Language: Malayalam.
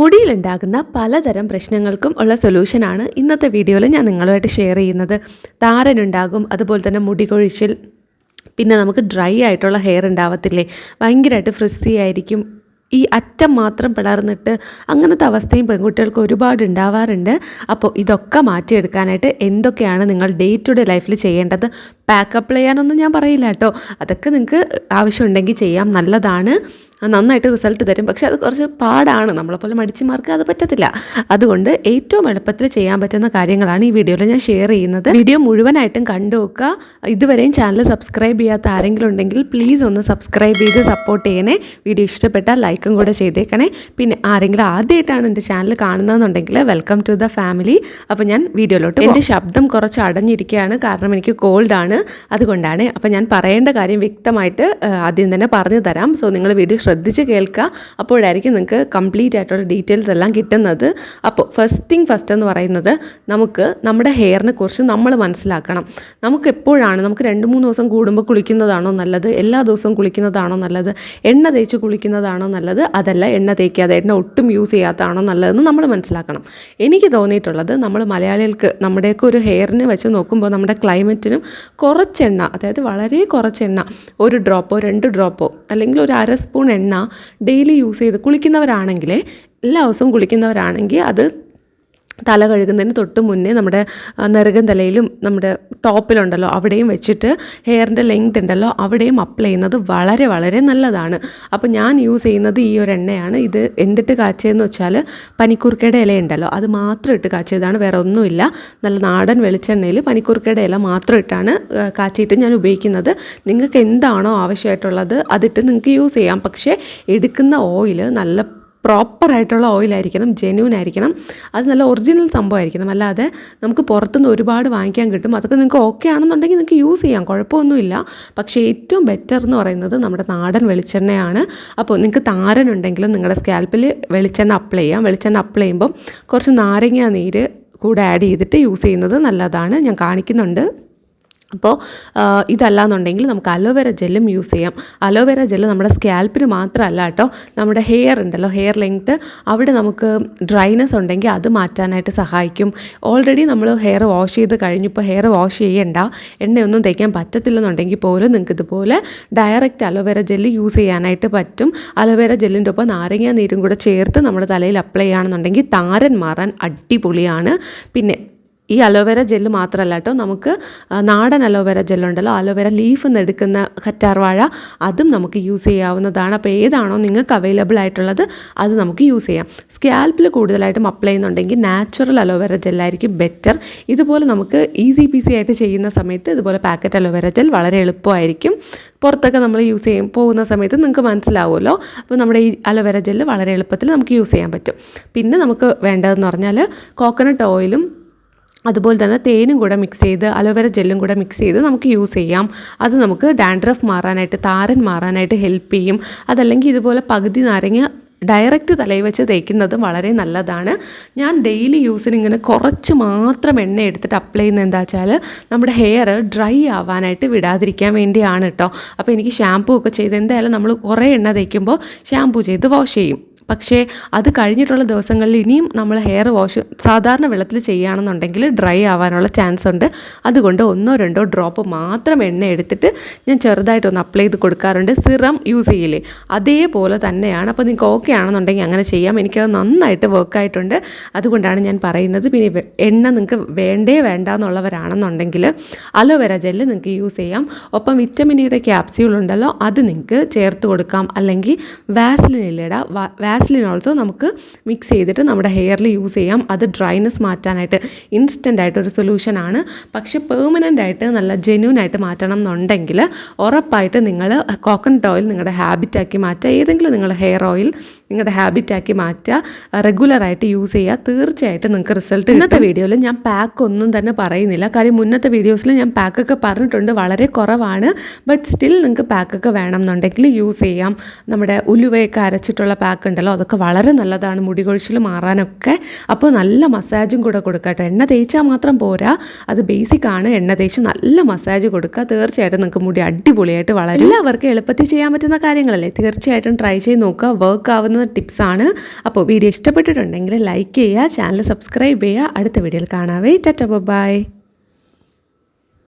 മുടിയിലുണ്ടാകുന്ന പലതരം പ്രശ്നങ്ങൾക്കും ഉള്ള സൊല്യൂഷനാണ് ഇന്നത്തെ വീഡിയോയിൽ ഞാൻ നിങ്ങളുമായിട്ട് ഷെയർ ചെയ്യുന്നത്. താരനുണ്ടാകും അതുപോലെ തന്നെ മുടി കൊഴിച്ചിൽ പിന്നെ നമുക്ക് ഡ്രൈ ആയിട്ടുള്ള ഹെയർ ഉണ്ടാവത്തില്ലേ? ഭയങ്കരമായിട്ട് ഫ്രിസി ആയിരിക്കും. ഈ അറ്റം മാത്രം പിളർന്നിട്ട് അങ്ങനത്തെ അവസ്ഥയും പെൺകുട്ടികൾക്ക് ഒരുപാട് ഉണ്ടാവാറുണ്ട്. അപ്പോൾ ഇതൊക്കെ മാറ്റിയെടുക്കാനായിട്ട് എന്തൊക്കെയാണ് നിങ്ങൾ ഡേ ടു ഡേ ലൈഫിൽ ചെയ്യേണ്ടത്? പാക്കപ്പ് ചെയ്യാനൊന്നും ഞാൻ പറയില്ല കേട്ടോ. അതൊക്കെ നിങ്ങൾക്ക് ആവശ്യമുണ്ടെങ്കിൽ ചെയ്യാം. നല്ലതാണ്. നന്നായിട്ട് റിസൾട്ട് തരും. പക്ഷെ അത് കുറച്ച് പാടാണ്. നമ്മളെപ്പോലെ മടിച്ചുമാർക്ക് അത് പറ്റത്തില്ല. അതുകൊണ്ട് ഏറ്റവും എളുപ്പത്തിൽ ചെയ്യാൻ പറ്റുന്ന കാര്യങ്ങളാണ് ഈ വീഡിയോയിൽ ഞാൻ ഷെയർ ചെയ്യുന്നത്. വീഡിയോ മുഴുവനായിട്ടും കണ്ടു നോക്കുക. ഇതുവരെയും ചാനൽ സബ്സ്ക്രൈബ് ചെയ്യാത്ത ആരെങ്കിലും ഉണ്ടെങ്കിൽ പ്ലീസ് ഒന്ന് സബ്സ്ക്രൈബ് ചെയ്ത് സപ്പോർട്ട് ചെയ്യണേ. വീഡിയോ ഇഷ്ടപ്പെട്ടാൽ ലൈക്കും കൂടെ ചെയ്തേക്കണേ. പിന്നെ ആരെങ്കിലും ആദ്യമായിട്ടാണ് എന്റെ ചാനൽ കാണുന്നതെന്നുണ്ടെങ്കിൽ വെൽക്കം ടു ദ ഫാമിലി അപ്പോൾ ഞാൻ വീഡിയോയിലോട്ട് എന്റെ ശബ്ദം കുറച്ച് അടഞ്ഞിരിക്കുകയാണ്. കാരണം എനിക്ക് കോൾഡാണ് അതുകൊണ്ടാണ്. അപ്പോൾ ഞാൻ പറയേണ്ട കാര്യം വ്യക്തമായിട്ട് ആദ്യം തന്നെ പറഞ്ഞു തരാം. സോ നിങ്ങൾ വീഡിയോ ശ്രദ്ധിച്ച് കേൾക്കുക. അപ്പോഴായിരിക്കും നിങ്ങൾക്ക് കംപ്ലീറ്റ് ആയിട്ടുള്ള ഡീറ്റെയിൽസ് എല്ലാം കിട്ടുന്നത്. അപ്പോൾ ഫസ്റ്റ് തിങ് ഫസ്റ്റ് എന്ന് പറയുന്നത് നമുക്ക് നമ്മുടെ ഹെയറിനെ കുറിച്ച് നമ്മൾ മനസ്സിലാക്കണം. നമുക്ക് എപ്പോഴാണ് നമുക്ക് രണ്ട് മൂന്ന് ദിവസം കൂടുമ്പോൾ കുളിക്കുന്നതാണോ നല്ലത്? എല്ലാ ദിവസവും കുളിക്കുന്നതാണോ നല്ലത്? എണ്ണ തേച്ച് കുളിക്കുന്നതാണോ നല്ലത്? അതല്ല എണ്ണ തേക്കാതെ എണ്ണ ഒട്ടും യൂസ് ചെയ്യാത്തതാണോ നല്ലതെന്ന് നമ്മൾ മനസ്സിലാക്കണം. എനിക്ക് തോന്നിയിട്ടുള്ളത് നമ്മൾ മലയാളികൾക്ക് നമ്മുടെയൊക്കെ ഒരു ഹെയറിനെ വെച്ച് നോക്കുമ്പോൾ നമ്മുടെ ക്ലൈമറ്റിനും കുറച്ചെണ്ണ അതായത് വളരെ കുറച്ചെണ്ണ ഒരു ഡ്രോപ്പോ രണ്ട് ഡ്രോപ്പോ അല്ലെങ്കിൽ ഒരു അര സ്പൂൺ എണ്ണ ഡെയിലി യൂസ് ചെയ്ത് കുളിക്കുന്നവരാണെങ്കിൽ എല്ലാ ദിവസവും കുളിക്കുന്നവരാണെങ്കിൽ അത് തല കഴുകുന്നതിന് തൊട്ട് മുന്നേ നമ്മുടെ നെറുകൻ തലയിലും നമ്മുടെ ടോപ്പിലുണ്ടല്ലോ അവിടെയും വെച്ചിട്ട് ഹെയറിന്റെ ലെങ്ത് ഉണ്ടല്ലോ അവിടെയും അപ്ലൈ ചെയ്യുന്നത് വളരെ വളരെ നല്ലതാണ്. അപ്പോൾ ഞാൻ യൂസ് ചെയ്യുന്നത് ഈ ഒരു എണ്ണയാണ്. ഇത് എന്തിട്ട് കാച്ചതെന്ന് വെച്ചാൽ പനിക്കൂർക്കയുടെ ഇല ഉണ്ടല്ലോ അത് മാത്രം ഇട്ട് കാച്ചിയതാണ് വേറെ ഒന്നുമില്ല. നല്ല നാടൻ വെളിച്ചെണ്ണയിൽ പനിക്കൂർക്കയുടെ ഇല മാത്രം ഇട്ടാണ് കാച്ചിയിട്ട് ഞാൻ ഉപയോഗിക്കുന്നത്. നിങ്ങൾക്ക് എന്താണോ ആവശ്യമായിട്ടുള്ളത് അതിട്ട് നിങ്ങൾക്ക് യൂസ് ചെയ്യാം. പക്ഷേ എടുക്കുന്ന ഓയിൽ നല്ല പ്രോപ്പറായിട്ടുള്ള ഓയിലായിരിക്കണം ജെന്യൂൻ ആയിരിക്കണം അത് നല്ല ഒറിജിനൽ സംഭവമായിരിക്കണം. അല്ലാതെ നമുക്ക് പുറത്തുനിന്ന് ഒരുപാട് വാങ്ങിക്കാൻ കിട്ടും. അതൊക്കെ നിങ്ങൾക്ക് ഓക്കെ ആണെന്നുണ്ടെങ്കിൽ നിങ്ങൾക്ക് യൂസ് ചെയ്യാം. കുഴപ്പമൊന്നുമില്ല. പക്ഷേ ഏറ്റവും ബെറ്റർ എന്ന് പറയുന്നത് നമ്മുടെ നാടൻ വെളിച്ചെണ്ണയാണ്. അപ്പോൾ നിങ്ങൾക്ക് താരൻ ഉണ്ടെങ്കിലും നിങ്ങളുടെ സ്കാൽപ്പിൽ വെളിച്ചെണ്ണ അപ്ലൈ ചെയ്യാം. വെളിച്ചെണ്ണ അപ്ലൈ ചെയ്യുമ്പം കുറച്ച് നാരങ്ങ നീര് കൂടെ ആഡ് ചെയ്തിട്ട് യൂസ് ചെയ്യുന്നത് നല്ലതാണ്. ഞാൻ കാണിക്കുന്നുണ്ട്. അപ്പോൾ ഇതല്ല ഇതല്ലാന്നുണ്ടെങ്കിൽ നമുക്ക് അലോവേര ജെല്ലും യൂസ് ചെയ്യാം. അലോവേര ജെല്ല് നമ്മുടെ സ്കാൽപ്പിന് മാത്രമല്ല കേട്ടോ നമ്മുടെ ഹെയർ ഉണ്ടല്ലോ ഹെയർ ലെങ്ത്ത് അവിടെ നമുക്ക് ഡ്രൈനെസ് ഉണ്ടെങ്കിൽ അത് മാറ്റാനായിട്ട് സഹായിക്കും. ഓൾറെഡി നമ്മൾ ഹെയർ വാഷ് ചെയ്ത് കഴിഞ്ഞപ്പോൾ ഹെയർ വാഷ് ചെയ്യേണ്ട എണ്ണയൊന്നും തേക്കാൻ പറ്റത്തില്ലെന്നുണ്ടെങ്കിൽ പോലും നിങ്ങൾക്ക് ഇതുപോലെ ഡയറക്റ്റ് അലോവേര ജെല്ല് യൂസ് ചെയ്യാനായിട്ട് പറ്റും. അലോവേര ജെല്ലിന്റെ ഒപ്പം നാരങ്ങ നീരും കൂടെ ചേർത്ത് നമ്മുടെ തലയിൽ അപ്ലൈ ചെയ്യുകയാണെന്നുണ്ടെങ്കിൽ താരൻ മാറാൻ അടിപൊളിയാണ്. പിന്നെ ഈ അലോവേര ജെല്ല് മാത്രമല്ല കേട്ടോ. നമുക്ക് നാടൻ അലോവേര ജെല്ലുണ്ടല്ലോ. അലോവേര ലീഫ് എടുക്കുന്ന കറ്റാർവാഴ അതും നമുക്ക് യൂസ് ചെയ്യാവുന്നതാണ്. അപ്പോൾ ഏതാണോ നിങ്ങൾക്ക് അവൈലബിൾ ആയിട്ടുള്ളത് അത് നമുക്ക് യൂസ് ചെയ്യാം. സ്കാൽപ്പിൽ കൂടുതലായിട്ടും അപ്ലൈ ചെയ്യുന്നുണ്ടെങ്കിൽ നാച്ചുറൽ അലോവേര ജെല്ലായിരിക്കും ബെറ്റർ. ഇതുപോലെ നമുക്ക് ഈസി പീസി ആയിട്ട് ചെയ്യുന്ന സമയത്ത് ഇതുപോലെ പാക്കറ്റ് അലോവേര ജെൽ വളരെ എളുപ്പമായിരിക്കും. പുറത്തൊക്കെ നമ്മൾ യൂസ് ചെയ്യും പോകുന്ന സമയത്ത് നിങ്ങൾക്ക് മനസ്സിലാവുമല്ലോ. അപ്പോൾ നമ്മുടെ ഈ അലോവേര ജെല്ല് വളരെ എളുപ്പത്തിൽ നമുക്ക് യൂസ് ചെയ്യാൻ പറ്റും. പിന്നെ നമുക്ക് വേണ്ടതെന്ന് പറഞ്ഞാൽ കോക്കനട്ട് ഓയിലും അതുപോലെ തന്നെ തേനും കൂടെ മിക്സ് ചെയ്ത് അലോവേര ജെല്ലും കൂടെ മിക്സ് ചെയ്ത് നമുക്ക് യൂസ് ചെയ്യാം. അത് നമുക്ക് ഡാൻഡ്രഫ് മാറാനായിട്ട് താരൻ മാറാനായിട്ട് ഹെൽപ്പ് ചെയ്യും. അതല്ലെങ്കിൽ ഇതുപോലെ പകുതി നാരങ്ങ ഡയറക്റ്റ് തലയിൽ വെച്ച് തേക്കുന്നത് വളരെ നല്ലതാണ്. ഞാൻ ഡെയിലി യൂസിന് ഇങ്ങനെ കുറച്ച് മാത്രം എണ്ണ എടുത്തിട്ട് അപ്ലൈ ചെയ്യുന്നത് എന്താ വെച്ചാൽ നമ്മുടെ ഹെയർ ഡ്രൈ ആവാനായിട്ട് വിടാതിരിക്കാൻ വേണ്ടിയാണ് കേട്ടോ അപ്പോൾ എനിക്ക് ഷാമ്പൂ ഒക്കെ ചെയ്ത് എന്തായാലും നമ്മൾ കുറേ എണ്ണ തേക്കുമ്പോൾ ഷാമ്പൂ ചെയ്ത് വാഷ് ചെയ്യും. പക്ഷേ അത് കഴിഞ്ഞിട്ടുള്ള ദിവസങ്ങളിൽ ഇനിയും നമ്മൾ ഹെയർ വാഷ് സാധാരണ വെള്ളത്തിൽ ചെയ്യുകയാണെന്നുണ്ടെങ്കിൽ ഡ്രൈ ആവാനുള്ള ചാൻസ് ഉണ്ട്. അതുകൊണ്ട് ഒന്നോ രണ്ടോ ഡ്രോപ്പ് മാത്രം എണ്ണ എടുത്തിട്ട് ഞാൻ ചെറുതായിട്ടൊന്ന് അപ്ലൈ ചെയ്ത് കൊടുക്കാറുണ്ട്. സിറം യൂസ് ചെയ്യില്ലേ? അതേപോലെ തന്നെയാണ്. അപ്പോൾ നിങ്ങൾക്ക് ഓക്കെ ആണെന്നുണ്ടെങ്കിൽ അങ്ങനെ ചെയ്യാം. എനിക്കത് നന്നായിട്ട് വർക്കായിട്ടുണ്ട് അതുകൊണ്ടാണ് ഞാൻ പറയുന്നത്. പിന്നെ എണ്ണ നിങ്ങൾക്ക് വേണ്ടേ വേണ്ട എന്നുള്ളവരാണെന്നുണ്ടെങ്കിൽ അലോവേര ജെല്ല് നിങ്ങൾക്ക് യൂസ് ചെയ്യാം. ഒപ്പം വിറ്റമിൻ ഇയുടെ ക്യാപ്സ്യൂൾ ഉണ്ടല്ലോ അത് നിങ്ങൾക്ക് ചേർത്ത് കൊടുക്കാം. അല്ലെങ്കിൽ വാസ്ലിൻ ഇല്ലടാ വാസ്ലിൻ ഓൾസോ നമുക്ക് മിക്സ് ചെയ്തിട്ട് നമ്മുടെ ഹെയറിൽ യൂസ് ചെയ്യാം. അത് ഡ്രൈനെസ് മാറ്റാനായിട്ട് ഇൻസ്റ്റന്റ് ഒരു സൊല്യൂഷനാണ് പക്ഷേ പെർമനന്റ് ആയിട്ട് നല്ല ജെന്യൂൻ ആയിട്ട് മാറ്റണം എന്നുണ്ടെങ്കിൽ ഉറപ്പായിട്ട് നിങ്ങൾ കോക്കനട്ട് ഓയിൽ നിങ്ങളുടെ ഹാബിറ്റാക്കി മാറ്റുക. ഏതെങ്കിലും നിങ്ങൾ ഹെയർ ഓയിൽ നിങ്ങളുടെ ഹാബിറ്റാക്കി മാറ്റുക. റെഗുലറായിട്ട് യൂസ് ചെയ്യുക. തീർച്ചയായിട്ടും നിങ്ങൾക്ക് റിസൾട്ട് ഇന്നത്തെ വീഡിയോയിൽ ഞാൻ പാക്ക് ഒന്നും തന്നെ പറയുന്നില്ല. കാര്യം മുന്നത്തെ വീഡിയോസിൽ ഞാൻ പാക്കൊക്കെ പറഞ്ഞിട്ടുണ്ട്. വളരെ കുറവാണ്. ബട്ട് സ്റ്റിൽ നിങ്ങൾക്ക് പാക്കൊക്കെ വേണം എന്നുണ്ടെങ്കിൽ യൂസ് ചെയ്യാം. നമ്മുടെ ഉലുവയൊക്കെ അരച്ചിട്ടുള്ള പാക്ക് ഉണ്ടല്ലോ. അതൊക്കെ വളരെ നല്ലതാണ്. മുടി കൊഴിച്ചിൽ മാറാനൊക്കെ. അപ്പോൾ നല്ല മസാജും കൂടെ കൊടുക്കുക എണ്ണ തേച്ചാൽ മാത്രം പോരാ. അത് ബേസിക് ആണ്. എണ്ണ തേച്ച് നല്ല മസാജ് കൊടുക്കുക തീർച്ചയായിട്ടും നിങ്ങൾക്ക് മുടി അടിപൊളിയായിട്ട് വളരും. എല്ലാവർക്കും എളുപ്പത്തിൽ ചെയ്യാൻ പറ്റുന്ന കാര്യങ്ങളല്ലേ? തീർച്ചയായിട്ടും ട്രൈ ചെയ്ത് നോക്കുക വർക്ക് ആവുന്ന ടിപ്സാണ് അപ്പോൾ വീഡിയോ ഇഷ്ടപ്പെട്ടിട്ടുണ്ടെങ്കിൽ ലൈക്ക് ചെയ്യുക. ചാനൽ സബ്സ്ക്രൈബ് ചെയ്യുക. അടുത്ത വീഡിയോയിൽ കാണാവേ. ടാറ്റ ബൈ